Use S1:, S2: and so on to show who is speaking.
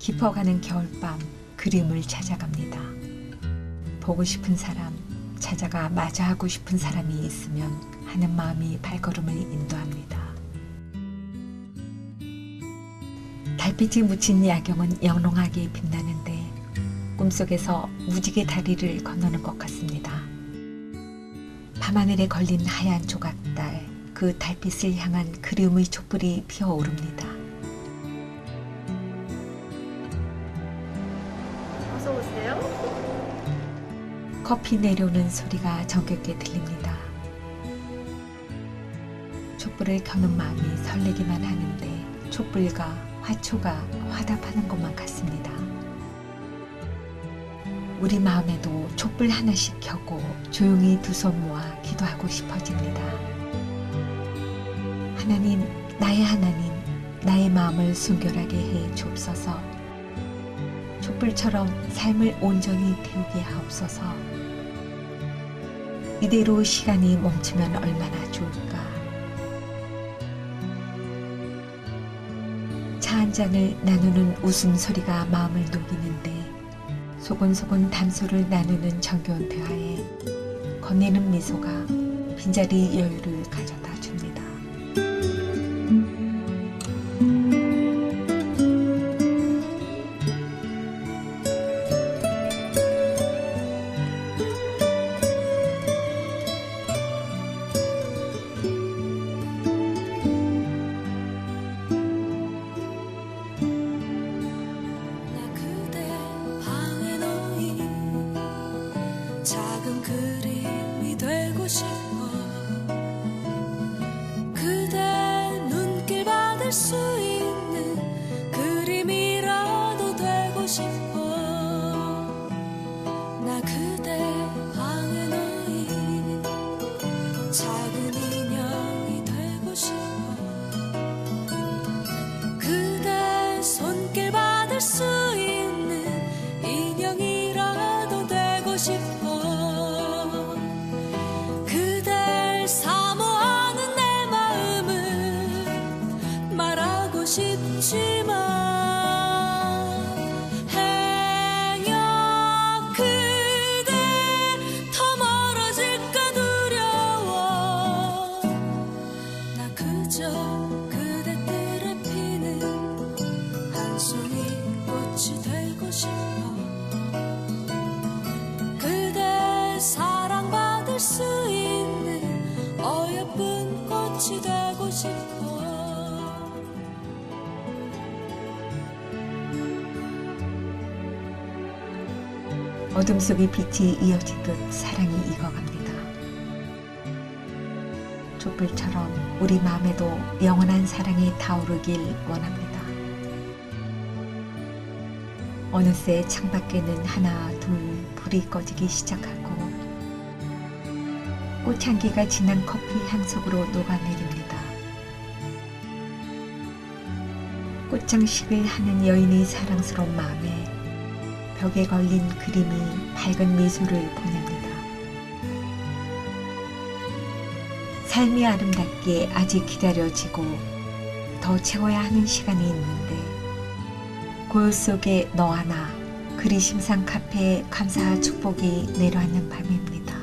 S1: 깊어가는 겨울밤 그림을 찾아갑니다. 보고 싶은 사람, 찾아가 마주하고 싶은 사람이 있으면 하는 마음이 발걸음을 인도합니다. 달빛이 묻힌 야경은 영롱하게 빛나는데 꿈속에서 무지개 다리를 건너는 것 같습니다. 밤하늘에 걸린 하얀 조각달, 그 달빛을 향한 그리움의 촛불이 피어오릅니다. 커피 내려오는 소리가 정겹게 들립니다. 촛불을 켜는 마음이 설레기만 하는데 촛불과 화초가 화답하는 것만 같습니다. 우리 마음에도 촛불 하나씩 켜고 조용히 두 손 모아 기도하고 싶어집니다. 하나님, 나의 하나님, 나의 마음을 순결하게 해 주옵소서. 촛불처럼 삶을 온전히 태우게 하옵소서. 이대로 시간이 멈추면 얼마나 좋을까. 차 한 잔을 나누는 웃음소리가 마음을 녹이는데 소곤소곤 담소를 나누는 정겨운 대화에 건네는 미소가 빈자리 여유를 가져
S2: 그
S1: 어둠 속의 빛이 이어지듯 사랑이 익어갑니다. 촛불처럼 우리 마음에도 영원한 사랑이 타오르길 원합니다. 어느새 창밖에는 하나, 둘 불이 꺼지기 시작하고 꽃향기가 진한 커피 향속으로 녹아내립니다. 꽃장식을 하는 여인의 사랑스러운 마음에 벽에 걸린 그림이 밝은 미소를 보냅니다. 삶이 아름답게 아직 기다려지고 더 채워야 하는 시간이 있는데 고요 속에 너와 나 그리심상 카페에 감사와 축복이 내려앉는 밤입니다.